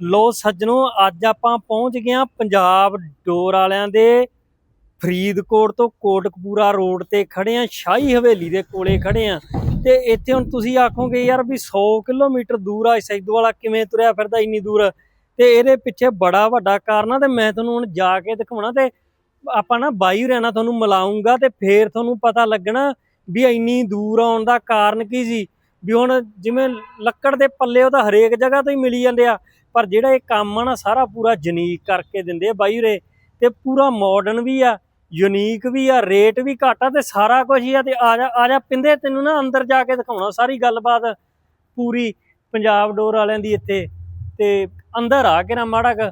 ਲੋ ਸੱਜਣੋ, ਅੱਜ ਆਪਾਂ ਪਹੁੰਚ ਗਏ ਹਾਂ ਪੰਜਾਬ ਡੋਰ ਵਾਲਿਆਂ ਦੇ ਫਰੀਦਕੋਟ ਤੋਂ ਕੋਟਕਪੂਰਾ ਰੋਡ ਤੇ ਖੜੇ ਆ ਸ਼ਾਹੀ ਹਵੇਲੀ ਦੇ ਕੋਲੇ ਖੜੇ ਆ ਤੇ ਇੱਥੇ ਹੁਣ ਤੁਸੀਂ ਆਖੋਗੇ, ਯਾਰ ਵੀ 100 ਕਿਲੋਮੀਟਰ ਦੂਰ ਆ ਸੈਦੂ ਵਾਲਾ ਕਿਵੇਂ ਤੁਰਿਆ ਫਿਰਦਾ ਇੰਨੀ ਦੂਰ? ਤੇ ਇਹਦੇ ਪਿੱਛੇ ਬੜਾ ਵੱਡਾ ਕਾਰਨ ਆ ਤੇ ਮੈਂ ਤੁਹਾਨੂੰ ਹੁਣ ਜਾ ਕੇ ਦਿਖਾਉਣਾ ਤੇ ਆਪਾਂ ਨਾ ਬਾਈ ਰਹਿਣਾ ਤੁਹਾਨੂੰ ਮਿਲਾਉਂਗਾ ਤੇ ਫੇਰ ਤੁਹਾਨੂੰ ਪਤਾ ਲੱਗਣਾ ਵੀ ਇੰਨੀ ਦੂਰ ਆਉਣ ਦਾ ਕਾਰਨ ਕੀ ਸੀ। ਵੀ ਹੁਣ ਜਿਵੇਂ ਲੱਕੜ ਦੇ ਪੱਲੇ ਉਹ ਤਾਂ ਹਰੇਕ ਜਗ੍ਹਾ ਤੋਂ ਹੀ ਮਿਲੀ ਜਾਂਦੇ ਆ ਪਰ ਜਿਹੜਾ ਇਹ ਕੰਮ ਆ ਨਾ ਸਾਰਾ ਪੂਰਾ ਜਨੀਕ ਕਰਕੇ ਦਿੰਦੇ ਆ ਬਾਈ ਰੇ ਤੇ ਪੂਰਾ ਮਾਡਰਨ ਵੀ ਆ ਯੂਨੀਕ ਵੀ ਆ ਰੇਟ ਵੀ ਘੱਟ ਆ ਤੇ ਸਾਰਾ ਕੁਝ ਹੀ ਆ ਤੇ ਆ ਜਾ ਆ ਜਾ ਪਿੰਦੇ ਤੈਨੂੰ ਨਾ ਅੰਦਰ ਜਾ ਕੇ ਦਿਖਾਉਣਾ ਸਾਰੀ ਗੱਲਬਾਤ ਪੂਰੀ ਪੰਜਾਬ ਡੋਰ ਵਾਲਿਆਂ ਦੀ ਇੱਥੇ ਤੇ ਅੰਦਰ ਆ ਕੇ ਨਾ ਮਾੜਾ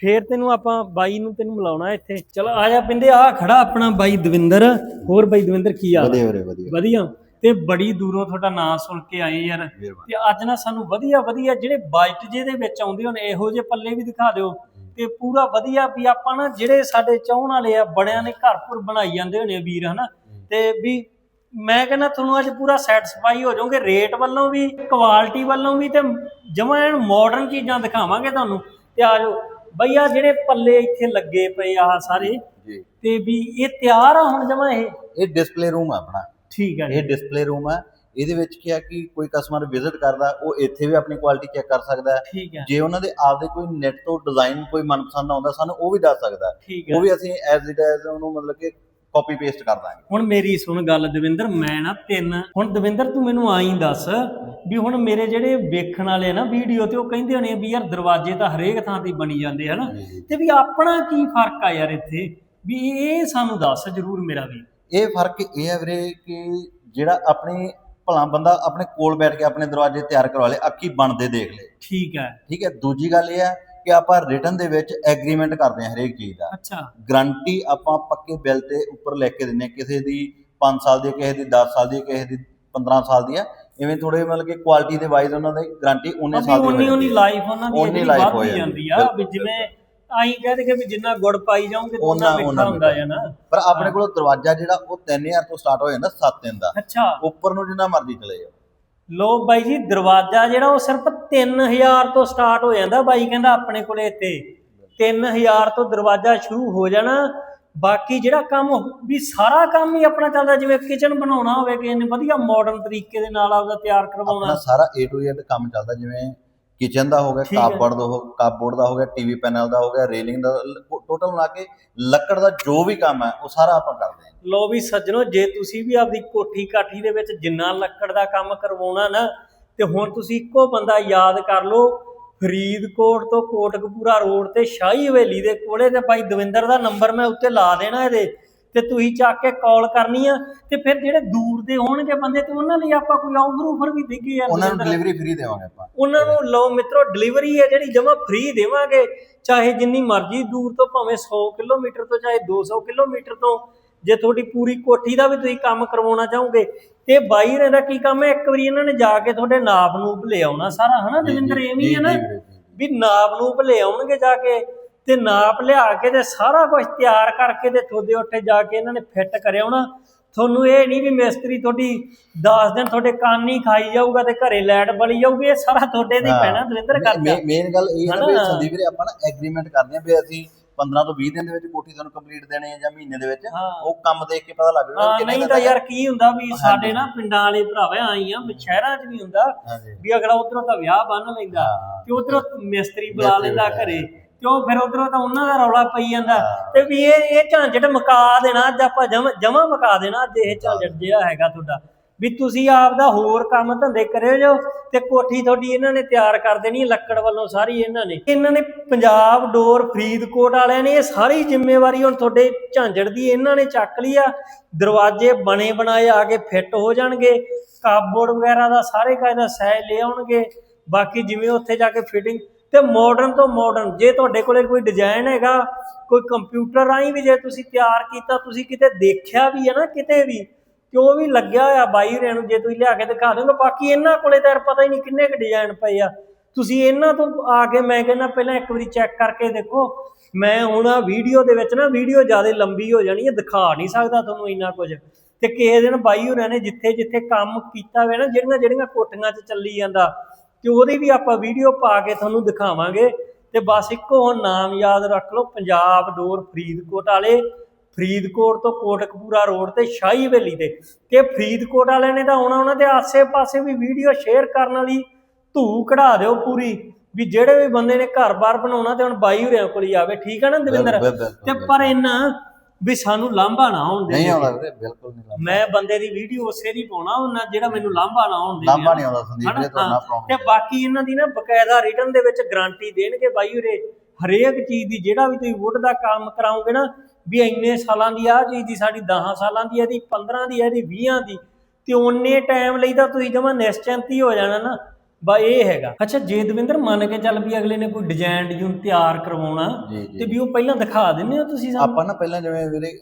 ਫੇਰ ਤੈਨੂੰ ਆਪਾਂ ਬਾਈ ਨੂੰ ਤੈਨੂੰ ਮਿਲਾਉਣਾ ਇੱਥੇ। ਚਲ ਆ ਜਾ ਪਿੰਦੇ ਆ ਖੜਾ ਆਪਣਾ ਬਾਈ ਦਵਿੰਦਰ ਹੋਰ ਬਾਈ ਦਵਿੰਦਰ ਕੀ ਆ? ਵਧੀਆ। ਵਧੀਆ। ਤੇ ਬੜੀ ਦੂਰੋਂ ਤੁਹਾਡਾ ਨਾਮ ਸੁਣ ਕੇ ਆਏ ਯਾਰ। ਤੇ ਅੱਜ ਨਾ ਸਾਨੂੰ ਵਧੀਆ ਵਧੀਆ ਜਿਹੜੇ ਬਾਈਟ ਜਿਹਦੇ ਵਿੱਚ ਆਉਂਦੇ ਹੋਣ ਇਹੋ ਜਿਹੇ ਪੱਲੇ ਵੀ ਦਿਖਾ ਦਿਓ। ਤੇ ਪੂਰਾ ਵਧੀਆ ਵੀ ਆਪਾਂ ਨਾ ਜਿਹੜੇ ਸਾਡੇ ਚਾਹਣ ਵਾਲੇ ਆ ਬੜਿਆਂ ਨੇ ਘਰ-ਘਰ ਬਣਾਈ ਜਾਂਦੇ ਹੋਣੇ ਵੀਰ ਹਨਾ? ਤੇ ਵੀ ਮੈਂ ਕਹਿੰਦਾ ਤੁਹਾਨੂੰ ਅੱਜ ਪੂਰਾ ਸੈਟੀਸਫਾਈ ਹੋ ਜਾਓਗੇ। ਰੇਟ ਵੱਲੋਂ ਵੀ ਕੁਆਲਿਟੀ ਵੱਲੋਂ ਵੀ ਤੇ ਜਮਾਂ ਐਨ ਮਾਡਰਨ ਚੀਜ਼ਾਂ ਦਿਖਾਵਾਂਗੇ ਤੁਹਾਨੂੰ। ਤੇ ਆ ਜਾਓ। ਬਈ ਆ ਜਿਹੜੇ ਪੱਲੇ ਇੱਥੇ ਲੱਗੇ ਪਏ ਆ ਸਾਰੇ ਤੇ ਵੀ ਇਹ ਤਿਆਰ ਆ ਹੁਣ ਜਮਾਂ ਇਹ? ਇਹ ਡਿਸਪਲੇ ਰੂਮ ਆ ਆਪਣਾ। ਠੀਕ ਹੈ ਇਹ ਡਿਸਪਲੇ ਰੂਮ ਆ। ਇਹਦੇ ਵਿੱਚ ਕੀ ਆ ਕਿ ਕੋਈ ਕਸਟਮਰ ਵਿਜ਼ਿਟ ਕਰਦਾ ਉਹ ਇੱਥੇ ਵੀ ਆਪਣੀ ਕੁਆਲਿਟੀ ਚੈੱਕ ਕਰ ਸਕਦਾ ਹੈ। ਠੀਕ ਹੈ। ਜੇ ਉਹਨਾਂ ਦੇ ਆਪਦੇ ਕੋਈ ਨੈਟ ਤੋਂ ਡਿਜ਼ਾਈਨ ਕੋਈ ਮਨਪਸੰਦ ਆਉਂਦਾ ਸਾਨੂੰ ਉਹ ਵੀ ਦੱਸ ਸਕਦਾ ਹੈ। ਠੀਕ ਉਹ ਹੈ ਵੀ ਅਸੀਂ ਐਜ਼ ਇਟ ਐਜ਼ ਉਹਨੂੰ ਮਤਲਬ ਕਿ ਕਾਪੀ ਪੇਸਟ ਕਰ ਦਾਂਗੇ। ਹੁਣ ਮੇਰੀ ਸੁਣ ਗੱਲ ਦਵਿੰਦਰ ਮੈਂ ਨਾ ਤਿੰਨ ਹੁਣ ਦਵਿੰਦਰ ਤੂੰ ਮੈਨੂੰ ਆਈ ਦੱਸ ਵੀ ਹੁਣ ਮੇਰੇ ਜਿਹੜੇ ਵੇਖਣ ਵਾਲੇ ਨਾ ਵੀਡੀਓ ਤੇ ਉਹ ਕਹਿੰਦੇ ਹੋਣੇ ਆ ਵੀ ਯਾਰ ਦਰਵਾਜ਼ੇ ਤਾਂ ਹਰੇਕ ਥਾਂ ਤੇ ਹੀ ਬਣੀ ਜਾਂਦੇ ਹਨਾ ਤੇ ਵੀ ਆਪਣਾ ਕੀ ਫ਼ਰਕ ਆ ਯਾਰ ਇੱਥੇ? ਵੀ ਇਹ ਸਾਨੂੰ ਦੱਸ ਜਰੂਰ ਮੇਰਾ ਵੀ ਇਹ ਫ਼ਰਕ ਇਹ ਹੈ ਵੀਰੇ ਕਿ ਜਿਹੜਾ ਆਪਣੀ ਭਲਾ ਬੰਦਾ ਆਪਣੇ ਕੋਲ ਬੈਠ ਕੇ ਆਪਣੇ ਦਰਵਾਜ਼ੇ ਤਿਆਰ ਕਰਵਾ ਲੇ ਅੱਖੀ ਬਣਦੇ ਦੇਖ ਲੇ। ਠੀਕ ਹੈ। ਠੀਕ ਹੈ ਦੂਜੀ ਗੱਲ ਇਹ ਹੈ ਕਿ ਆਪਾਂ ਰਿਟਰਨ ਦੇ ਵਿੱਚ ਐਗਰੀਮੈਂਟ ਕਰਦੇ ਹਾਂ ਹਰੇਕ ਚੀਜ਼ ਦਾ। ਅੱਛਾ। ਗਰੰਟੀ ਆਪਾਂ ਪੱਕੇ ਬਿੱਲ ਤੇ ਉੱਪਰ ਲਿਖ ਕੇ ਦਿੰਨੇ। ਕਿਸੇ ਦੀ 5 ਸਾਲ ਦੀ ਕਿਸੇ ਦੀ 10 ਸਾਲ ਦੀ ਕਿਸੇ ਦੀ 15 ਸਾਲ ਦੀ ਹੈ। ਇਵੇਂ ਥੋੜੇ ਮਤਲਬ ਕਿ ਕੁਆਲਿਟੀ ਦੇ ਵਾਈਜ਼ ਉਹਨਾਂ ਦੀ ਗਰੰਟੀ ਉਹਨੇ ਸਾਲ ਦੀ ਉਨੀ ਹੋ। ਉਨੀ ਜਾਂਦੀ ਹੈ। ਲਾਈਫ ਉਹਨਾਂ ਦੀ ਹੋ ਵੱਧਦੀ ਜਾਂਦੀ ਆ ਵੀ ਜਿਵੇਂ ਆਈ ਕਹਿੰਦੇ ਕਿ ਵੀ ਜਿੰਨਾ ਗੁੜ ਪਾਈ ਜਾਓਗੇ ਉਹਨਾਂ- ਮਿੱਠਾ ਹੁੰਦਾ ਨਾ। ਪਰ ਆਪਣੇ ਕੋਲ ਦਰਵਾਜ਼ਾ ਜਿਹੜਾ ਉਹ 3000 ਤੋਂ ਸਟਾਰਟ ਹੋ ਜਾਂਦਾ 7 ਦਿਨ ਦਾ। ਅੱਛਾ। ਉੱਪਰ ਨੂੰ ਜਿੰਨਾ ਮਰਜ਼ੀ ਚਲੇ ਜਾਓ। ਲੋ ਬਾਈ ਜੀ ਦਰਵਾਜ਼ਾ ਜਿਹੜਾ ਉਹ ਸਿਰਫ 3000 ਤੋਂ ਸਟਾਰਟ ਹੋ ਜਾਂਦਾ। ਬਾਈ ਕਹਿੰਦਾ ਆਪਣੇ ਕੋਲੇ ਇੱਥੇ 3000 ਤੋਂ ਦਰਵਾਜ਼ਾ ਸ਼ੁਰੂ ਹੋ ਜਾਣਾ। ਬਾਕੀ ਜਿਹੜਾ ਕੰਮ ਵੀ ਸਾਰਾ ਕੰਮ ਹੀ ਆਪਣਾ ਚੱਲਦਾ ਜਿਵੇਂ ਕਿਚਨ ਬਣਾਉਣਾ ਹੋਵੇ ਕਿਸੇ ਨੇ ਵਧੀਆ ਮਾਡਰਨ ਤਰੀਕੇ ਦੇ ਨਾਲ ਆਪਦਾ ਤਿਆਰ ਆਪਣਾ ਕਰਵਾਉਣਾ ਸਾਰਾ A to Z ਕੰਮ ਚੱਲਦਾ ਜਿਵੇਂ ਕਿਚਨ ਦਾ ਹੋ ਗਿਆ। ਕਾਪਬੋਰਡ ਦਾ ਹੋ ਕਾਪਬੋਰਡ ਦਾ ਹੋ ਗਿਆ ਟੀਵੀ ਪੈਨਲ ਦਾ ਹੋ ਗਿਆ ਰੇਲਿੰਗ ਦਾ ਟੋਟਲ ਮਿਲਾ ਕੇ ਲੱਕੜ ਦਾ ਜੋ ਵੀ ਕੰਮ ਹੈ ਉਹ ਸਾਰਾ ਆਪਾਂ ਕਰਦੇ ਹਾਂ ਲੋ ਵੀ ਸੱਜਣੋ ਜੇ ਤੁਸੀਂ ਵੀ ਆਪਦੀ ਕੋਠੀ ਕਾਠੀ ਦੇ ਵਿੱਚ ਜਿੰਨਾ ਲੱਕੜ ਦਾ ਕੰਮ ਕਰਵਾਉਣਾ ਨਾ ਤੇ ਹੁਣ ਤੁਸੀਂ ਇੱਕੋ ਬੰਦਾ ਯਾਦ ਕਰ ਲਓ ਫਰੀਦਕੋਟ ਤੋਂ ਕੋਟਕਪੂਰਾ ਰੋਡ ਤੇ ਸ਼ਾਹੀ ਹਵੇਲੀ ਦੇ ਕੋਲੇ ਤੇ ਭਾਈ ਦਵਿੰਦਰ ਦਾ ਨੰਬਰ ਮੈਂ ਉੱਤੇ ਲਾ ਦੇਣਾ ਇਹਦੇ ਤੇ ਤੁਸੀਂ ਚੱਕ ਕੇ ਕਾਲ ਕਰਨੀ ਆ ਤੇ ਫਿਰ ਜਿਹੜੇ ਦੂਰ ਦੇ ਹੋਣਗੇ ਬੰਦੇ ਤੇ ਉਹਨਾਂ ਲਈ ਆਪਾਂ ਕੋਈ ਆਫਰ ਉਫਰ ਵੀ ਦੇਈਏ ਯਾਰ ਉਹਨਾਂ ਨੂੰ। ਡਿਲੀਵਰੀ ਫ੍ਰੀ ਦੇਵਾਂਗੇ ਆਪਾਂ। ਉਹਨਾਂ ਨੂੰ ਲਓ ਮਿੱਤਰੋ ਡਿਲੀਵਰੀ ਹੈ ਜਿਹੜੀ ਜਮਾ ਫ੍ਰੀ ਦੇਵਾਂਗੇ ਚਾਹੇ ਜਿੰਨੀ ਮਰਜ਼ੀ ਦੂਰ ਤੋਂ ਭਾਵੇਂ 100 ਕਿਲੋਮੀਟਰ ਤੋਂ ਚਾਹੇ 200 ਕਿਲੋਮੀਟਰ ਤੋਂ ਜੇ ਤੁਹਾਡੀ ਪੂਰੀ ਕੋਠੀ ਦਾ ਵੀ ਤੁਸੀਂ ਕੰਮ ਕਰਵਾਉਣਾ ਚਾਹੋਗੇ। ਤੇ ਬਾਈ ਰੇ ਦਾ ਕੀ ਕੰਮ ਹੈ? ਇੱਕ ਵਾਰੀ ਇਹਨਾਂ ਨੇ ਜਾ ਕੇ ਤੁਹਾਡੇ ਨਾਪ ਨੂੰ ਲੈ ਆਉਣਾ ਸਾਰਾ ਹਨਾ ਦਵਿੰਦਰ ਐਵੇਂ ਹੀ ਹੈ ਨਾ? ਵੀ ਨਾਪ ਨੂੰ ਲੈ ਆਉਣਗੇ ਜਾ ਕੇ। ਤੇ ਨਾਪ ਲਿਆ ਕੇ ਤੇ ਸਾਰਾ ਕੁਝ ਤਿਆਰ ਕਰਕੇ ਤੇ ਤੁਹਾਡੇ ਉੱਤੇ ਜਾ ਕੇ ਇਹਨਾਂ ਨੇ ਫਿੱਟ ਕਰਿਆ ਆਉਣਾ ਤੁਹਾਨੂੰ ਇਹ ਨਹੀਂ ਵੀ ਮਿਸਤਰੀ ਤੁਹਾਡੀ 10 ਦਿਨ ਤੁਹਾਡੇ ਕੰਨ ਹੀ ਖਾਈ ਜਾਊਗਾ ਤੇ ਘਰੇ ਲਾਈਟ ਬਲੀ ਜਾਊਗੀ ਇਹ ਸਾਰਾ ਤੁਹਾਡੇ ਹੀ ਪੈਣਾ ਦਵਿੰਦਰ ਕਰਦਾ ਮੇਨ ਗੱਲ ਇਹ ਹੈ ਨਾ ਵੀ? ਸੰਦੀਪ ਵੀਰੇ ਆਪਾਂ ਨਾ ਐਗਰੀਮੈਂਟ ਕਰਦੇ ਹਾਂ ਵੀ ਅਸੀਂ 15 ਤੋਂ 20 ਦਿਨ ਦੇ ਵਿੱਚ ਕੋਠੀ ਤੁਹਾਨੂੰ ਕੰਪਲੀਟ ਦੇਣੀ ਹੈ ਜਾਂ ਮਹੀਨੇ ਦੇ ਵਿੱਚ। ਉਹ ਕੰਮ ਦੇਖ ਕੇ ਪਤਾ ਲੱਗ ਕਿੰਨੇ ਨਹੀਂ ਦਾ ਤਾਂ ਯਾਰ ਕੀ ਹੁੰਦਾ ਵੀ ਸਾਡੇ ਨਾ ਪਿੰਡਾਂ ਵਾਲੇ ਭਰਾਵੇ ਆਈ ਆ ਸ਼ਹਿਰਾਂ 'ਚ ਵੀ ਹੁੰਦਾ ਵੀ ਅਗਲਾ ਉਧਰੋਂ ਤਾਂ ਵਿਆਹ ਬੰਨ ਲੈਂਦਾ। ਤੇ ਉਧਰੋਂ ਮਿਸਤਰੀ ਬੁਲਾ ਲੈਂਦਾ ਘਰੇ। ਤੇ ਉਹ ਫਿਰ ਉਧਰੋਂ ਤਾਂ ਉਹਨਾਂ ਦਾ ਰੌਲਾ ਪਈ ਜਾਂਦਾ। ਤੇ ਵੀ ਇਹ ਇਹ ਝਾਂਝਟ ਮੁਕਾ ਦੇਣਾ ਅੱਜ ਆਪਾਂ ਜਮਾ ਮੁਕਾ ਦੇਣਾ ਅੱਜ ਇਹ ਝਾਂਝਟ ਜਿਹੜਾ ਹੈਗਾ ਤੁਹਾਡਾ। ਵੀ ਤੁਸੀਂ ਆਪ ਦਾ ਹੋਰ ਕੰਮ ਧੰਦੇ ਕਰਿਓ ਜੋ ਤੇ ਕੋਠੀ ਤੁਹਾਡੀ ਇਹਨਾਂ ਨੇ ਤਿਆਰ ਕਰ ਦੇਣੀ ਲੱਕੜ ਵੱਲੋਂ ਸਾਰੀ ਇਹਨਾਂ ਨੇ। ਇਹਨਾਂ ਨੇ ਪੰਜਾਬ ਡੋਰ ਫਰੀਦਕੋਟ ਵਾਲਿਆਂ ਨੇ ਇਹ ਸਾਰੀ ਜ਼ਿੰਮੇਵਾਰੀ ਹੁਣ ਤੁਹਾਡੇ ਝਾਂਝੜ ਦੀ ਇਹਨਾਂ ਨੇ ਚੱਕ ਲਈ ਆ। ਦਰਵਾਜ਼ੇ ਬਣੇ ਬਣਾਏ ਆ ਕੇ ਫਿੱਟ ਹੋ ਜਾਣਗੇ। ਕਾਪਬੋਰਡ ਵਗੈਰਾ ਦਾ ਸਾਰੇ ਕਾਇਦਾ ਸਹਿ ਲੈ ਆਉਣਗੇ ਬਾਕੀ ਜਿਵੇਂ ਉੱਥੇ ਜਾ ਕੇ ਫਿਟਿੰਗ ਤੇ ਮਾਡਰਨ ਤੋਂ ਮਾਡਰਨ ਜੇ ਤੁਹਾਡੇ ਕੋਲੇ ਕੋਈ ਡਿਜ਼ਾਈਨ ਹੈਗਾ, ਕੋਈ ਕੰਪਿਊਟਰ ਰਾਹੀਂ ਵੀ ਜੇ ਤੁਸੀਂ ਤਿਆਰ ਕੀਤਾ, ਤੁਸੀਂ ਕਿਤੇ ਦੇਖਿਆ ਵੀ ਹੈ ਨਾ, ਕਿਤੇ ਵੀ ਤੇ ਉਹ ਵੀ ਲੱਗਿਆ ਹੋਇਆ ਬਾਈ ਰੇ ਨੂੰ, ਜੇ ਤੁਸੀਂ ਲਿਆ ਕੇ ਦਿਖਾ ਦੋਗੇ ਬਾਕੀ ਇਹਨਾਂ ਕੋਲੇ ਤਾਂ ਪਤਾ ਹੀ ਨਹੀਂ ਕਿੰਨੇ ਕੁ ਡਿਜ਼ਾਈਨ ਪਏ ਆ। ਤੁਸੀਂ ਇਹਨਾਂ ਤੋਂ ਆ ਕੇ ਮੈਂ ਕਹਿੰਦਾ, ਪਹਿਲਾਂ ਇੱਕ ਵਾਰੀ ਚੈੱਕ ਕਰਕੇ ਦੇਖੋ। ਮੈਂ ਹੁਣ ਆ ਵੀਡੀਓ ਦੇ ਵਿੱਚ ਨਾ ਵੀਡੀਓ ਜ਼ਿਆਦਾ ਲੰਬੀ ਹੋ ਜਾਣੀ ਹੈ, ਦਿਖਾ ਨਹੀਂ ਸਕਦਾ ਤੁਹਾਨੂੰ ਇੰਨਾ ਕੁਝ। ਤੇ ਕਿਸੇ ਦਿਨ ਬਾਈ ਹੋਰਾਂ ਨੇ ਜਿੱਥੇ ਜਿੱਥੇ ਕੰਮ ਕੀਤਾ ਹੋਇਆ ਨਾ ਜਿਹੜੀਆਂ ਜਿਹੜੀਆਂ ਕੋਠੀਆਂ 'ਚ ਚੱਲੀ ਜਾਂਦਾ ਤੇ ਉਹਦੀ ਵੀ ਆਪਾਂ ਵੀਡੀਓ ਪਾ ਕੇ ਤੁਹਾਨੂੰ ਦਿਖਾਵਾਂਗੇ ਤੇ ਬਸ ਇੱਕੋ ਹੁਣ ਨਾਮ ਯਾਦ ਰੱਖ ਲਓ ਪੰਜਾਬ ਡੋਰ ਫਰੀਦਕੋਟ ਵਾਲੇ। ਫਰੀਦਕੋਟ ਤੋਂ ਕੋਟਕਪੂਰਾ ਰੋਡ ਤੇ ਸ਼ਾਹੀ ਹਵੇਲੀ ਤੇ। ਕਿ ਫਰੀਦਕੋਟ ਵਾਲਿਆਂ ਨੇ ਤਾਂ ਆਉਣਾ ਉਹਨਾਂ ਦੇ ਆਸੇ-ਪਾਸੇ ਵੀ ਵੀਡੀਓ ਸ਼ੇਅਰ ਕਰਨ ਵਾਲੀ ਧੂ ਕਢਾ ਦਿਓ ਪੂਰੀ ਵੀ ਜਿਹੜੇ ਵੀ ਬੰਦੇ ਨੇ ਘਰ-ਬਾਰ ਬਣਾਉਣਾ ਤੇ ਹੁਣ ਬਾਈ ਹੋਰਿਆਂ ਕੋਲ ਹੀ ਆਵੇ ਠੀਕ ਹੈ ਨਾ ਦਵਿੰਦਰ? ਤੇ ਪਰ ਇਹਨਾਂ ਵੀ ਸਾਨੂੰ ਲਾਂਭਾ ਨਾ ਹੋਣ ਨਹੀਂ ਦੇ। ਆਉਂਦਾ ਵੀਰੇ ਬਿਲਕੁਲ ਨਹੀਂ ਲਾਂਭਾ। ਮੈਂ ਬੰਦੇ ਦੀ ਵੀਡੀਓ ਉਸੇ ਦੀ ਪਾਉਣਾ ਉਹਨਾਂ ਜਿਹੜਾ ਮੈਨੂੰ ਲਾਂਭਾ ਨਾ ਹੋਣ ਦੇ ਲਾਂਭਾ ਨਹੀਂ ਆਉਂਦਾ ਸੰਦੀਪ? ਵੀਰੇ ਤੁਹਾਡਾ ਹਾਂ। ਪ੍ਰੋਬਲਮ ਤੇ ਬਾਕੀ ਇਹਨਾਂ ਦੀ ਨਾ ਬਕਾਇਦਾ ਰਿਟਰਨ ਦੇ ਵਿੱਚ ਗਾਰੰਟੀ ਦੇਣਗੇ ਬਾਈ ਉਰੇ। ਹਰੇਕ ਚੀਜ਼ ਦੀ ਜਿਹੜਾ ਵੀ ਤੁਸੀਂ ਵੁੱਡ ਦਾ ਕੰਮ ਕਰਾਓਗੇ ਨਾ ਵੀ ਇੰਨੇ ਸਾਲਾਂ ਦੀ ਆਹ ਚੀਜ਼ ਦੀ ਸਾਡੀ 10 ਸਾਲਾਂ ਦੀ ਇਹਦੀ 15 ਦੀ ਇਹਦੀ 20 ਦੀ ਤੇ ਉਹਨੇ ਟਾਈਮ ਲਈ ਤਾਂ ਤੁਸੀਂ ਜਮਾ ਨਿਸ਼ਚਿੰਤ ਹੀ ਹੋ ਜਾਣਾ ਨਾ। ਬਾ ਇਹ ਹੈਗਾ। ਅੱਛਾ ਜੇ ਦਵਿੰਦਰ ਮੰਨ ਕੇ ਚੱਲ ਵੀ ਅਗਲੇ ਨੇ ਕੋਈ ਡਿਜ਼ਾਈਨ ਡਿਜ਼ਾਈਨ ਤਿਆਰ ਕਰਵਾਉਣਾ ਜੀ ਤੇ ਜੀ। ਵੀ ਉਹ ਪਹਿਲਾਂ ਦਿਖਾ ਦਿੰਦੇ ਹੋ ਤੁਸੀਂ ਸਾਨੂੰ? ਆਪਾਂ ਨਾ ਪਹਿਲਾਂ ਜਿਵੇਂ ਵੀਰੇ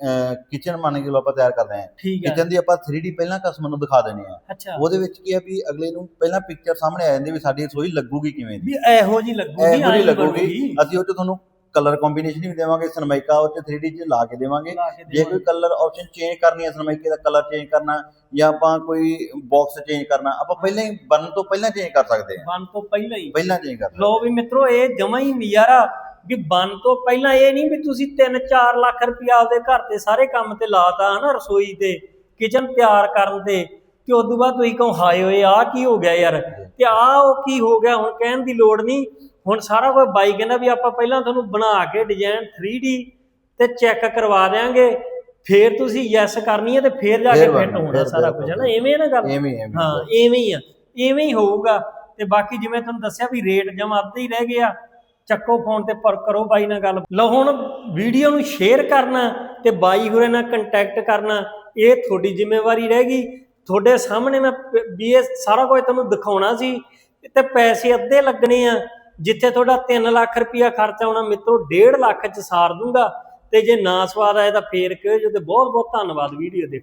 ਕਿਚਨ ਮੰਨ ਕੇ ਲੋ ਆਪਾਂ ਤਿਆਰ ਕਰਦੇ ਆਂ ਠੀਕ ਹੈ ਕਿਚਨ ਦੀ ਆਪਾਂ 3D ਪਹਿਲਾਂ ਕਸਟਮਰ ਨੂੰ ਦਿਖਾ ਦਿੰਦੇ ਆ ਅੱਛਾ। ਉਹਦੇ ਵਿੱਚ ਕੀ ਆ ਵੀ ਅਗਲੇ ਨੂੰ ਪਹਿਲਾਂ ਪਿਕਚਰ ਸਾਹਮਣੇ ਆ ਜਾਂਦੀ ਵੀ ਸਾਡੀ ਰਸੋਈ ਲੱਗੂਗੀ ਕਿਵੇਂ ਦੀ। ਵੀ ਇਹੋ ਜੀ ਲੱਗੂਗੀ ਇਹ ਬੁਰੀ ਨੀ ਲੱਗੂਗੀ। ਅਸੀਂ ਉਹ 'ਚ ਤੁਹਾਨੂੰ ਕਲਰ ਕੰਬੀਨੇਸ਼ਨ ਵੀ ਦੇਵਾਂਗੇ ਸਨਮਾਈਕਾ ਉਹ 'ਚ 3D 'ਚ ਲਾ ਕੇ ਦੇਵਾਂਗੇ। ਜੇ ਕੋਈ ਕਲਰ ਆਪਸ਼ਨ ਚੇਂਜ ਕਰਨੀ ਹੈ ਸਨਮਾਈਕੇ ਦਾ ਕਲਰ ਚੇਂਜ ਕਰਨਾ ਜਾਂ ਆਪਾਂ ਕੋਈ ਬਾਕਸ ਚੇਂਜ ਕਰਨਾ ਆਪਾਂ ਪਹਿਲਾਂ ਹੀ ਬਣਨ ਤੋਂ ਪਹਿਲਾਂ ਚੇਂਜ ਕਰ ਸਕਦੇ ਹਾਂ। ਬਣ ਤੋਂ ਪਹਿਲਾਂ ਹੀ। ਪਹਿਲਾਂ ਚੇਂਜ ਕਰ ਲੋ ਵੀ ਮਿੱਤਰੋ ਇਹ ਜਮਾ ਹੀ ਨਜ਼ਾਰਾ ਵੀ ਬਣ ਤੋਂ ਪਹਿਲਾਂ ਇਹ ਨਹੀਂ ਵੀ ਤੁਸੀਂ 3-4 ਲੱਖ ਰੁਪਇਆ ਆਪਦੇ ਘਰ ਤੇ ਸਾਰੇ ਕੰਮ ਤੇ ਲਾਤਾ ਹਨਾ ਰਸੋਈ ਤੇ ਕਿਚਨ ਤਿਆਰ ਕਰਨ ਤੇ ਤੇ ਉਦੋਂ ਬਾਅਦ ਤੁਸੀਂ ਕਹੋ ਹਾਏ ਓਏ ਆ ਕੀ ਹੋ ਗਿਆ ਯਾਰ? ਤੇ ਆ ਉਹ ਕੀ ਹੋ ਗਿਆ? ਹੁਣ ਕਹਿਣ ਦੀ ਲੋੜ ਨਹੀਂ। ਹੁਣ ਸਾਰਾ ਕੁਝ ਬਾਈ ਕਹਿੰਦਾ ਵੀ ਆਪਾਂ ਪਹਿਲਾਂ ਤੁਹਾਨੂੰ ਬਣਾ ਕੇ ਡਿਜ਼ਾਈਨ 3D ਤੇ ਚੈੱਕ ਕਰਵਾ ਦਿਆਂਗੇ ਫੇਰ ਤੁਸੀਂ ਯੈਸ ਕਰਨੀ ਹੈ ਤੇ ਫੇਰ ਜਾ ਕੇ ਫਿੱਟ ਹੋਣਾ ਸਾਰਾ ਕੁਝ ਹੈ ਨਾ? ਐਵੇਂ ਹੈ ਨਾ ਗੱਲ? ਹੀ ਐਵੇਂ ਹਾਂ। ਆ। ਐਵੇਂ ਹੀ ਹੋਊਗਾ। ਤੇ ਬਾਕੀ ਜਿਵੇਂ ਤੁਹਾਨੂੰ ਦੱਸਿਆ ਵੀ ਰੇਟ ਜਮਾ ਅੱਧੇ ਹੀ ਰਹਿ ਗਏ ਆ ਚੱਕੋ ਫੋਨ ਤੇ ਪਰ ਕਰੋ ਬਾਈ ਨਾਲ ਗੱਲ। ਲਓ ਹੁਣ ਵੀਡੀਓ ਨੂੰ ਸ਼ੇਅਰ ਕਰਨਾ ਤੇ ਬਾਈ ਹੋਰੇ ਨਾਲ ਕੰਟੈਕਟ ਕਰਨਾ ਇਹ ਤੁਹਾਡੀ ਜ਼ਿੰਮੇਵਾਰੀ ਰਹਿ ਗਈ। ਤੁਹਾਡੇ ਸਾਹਮਣੇ ਮੈਂ ਵੀ ਇਹ ਸਾਰਾ ਕੁਝ ਤੁਹਾਨੂੰ ਦਿਖਾਉਣਾ ਸੀ। ਤੇ ਪੈਸੇ ਅੱਧੇ ਲੱਗਣੇ ਆ। ਜਿੱਥੇ ਤੁਹਾਡਾ 3 ਲੱਖ ਰੁਪਇਆ ਖਰਚ ਆਉਣਾ ਮਿੱਤਰੋ 1.5 ਲੱਖ ਚ ਸਾਰ ਦੂੰਗਾ। ਤੇ ਜੇ ਨਾ ਸਵਾਦ ਆਇਆ ਤਾਂ ਫੇਰ ਕਿਉਂ ਜੋ ਤੇ ਬਹੁਤ ਬਹੁਤ ਧੰਨਵਾਦ ਵੀਡੀਓ ਦੇ